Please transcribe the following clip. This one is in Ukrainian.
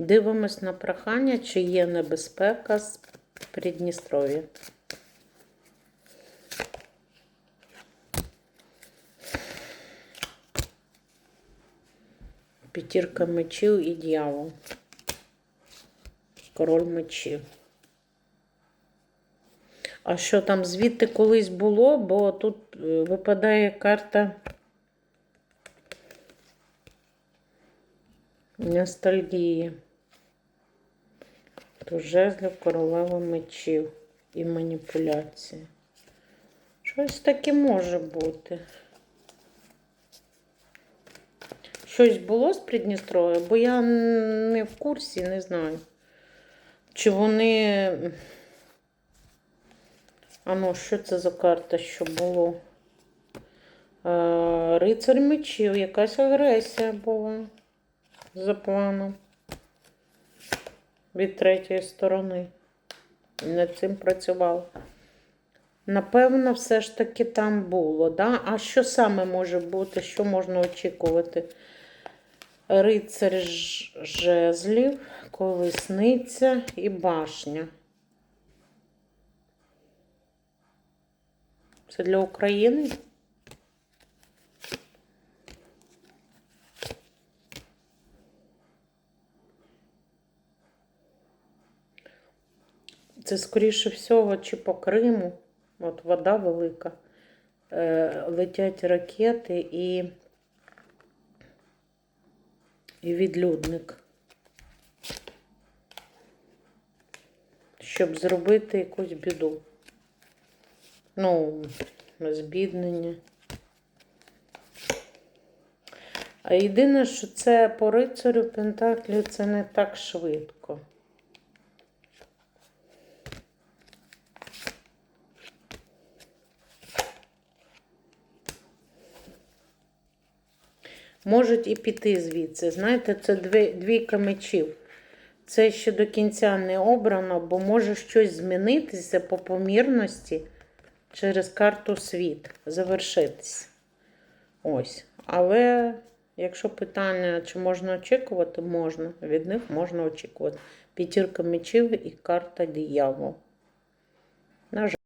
Дивимось на прохання, чи є небезпека з Придністров'я. П'ятірка мечів і дьявол. Король мечів. А що там звідти колись було, бо тут е, випадає карта ностальгії. Тут жезлів королева мечів і маніпуляції. Щось таке може бути. Щось було з Придністров'я, бо я не в курсі, не знаю. Чи вони. А ну, що це за карта, що було? Е, Рицар мечів, якась агресія була за планом від третьої сторони. І над цим працював. Напевно, все ж таки там було. Да? А що саме може бути? Що можна очікувати? Рицар жезлів, колесниця і башня. Це для України? Це, скоріше всього, чи по Криму, от вода велика, е, летять ракети і, і відлюдник. Щоб зробити якусь біду. Ну, збіднення. А єдине, що це по рицарю Пентаклі це не так швидко. Можуть і піти звідси. Знаєте, це дві, двійка мечів. Це ще до кінця не обрано, бо може щось змінитися по помірності через карту світ, завершитися. Ось. Але якщо питання, чи можна очікувати, можна. Від них можна очікувати. П'ятірка мечів і карта диявол. На жаль.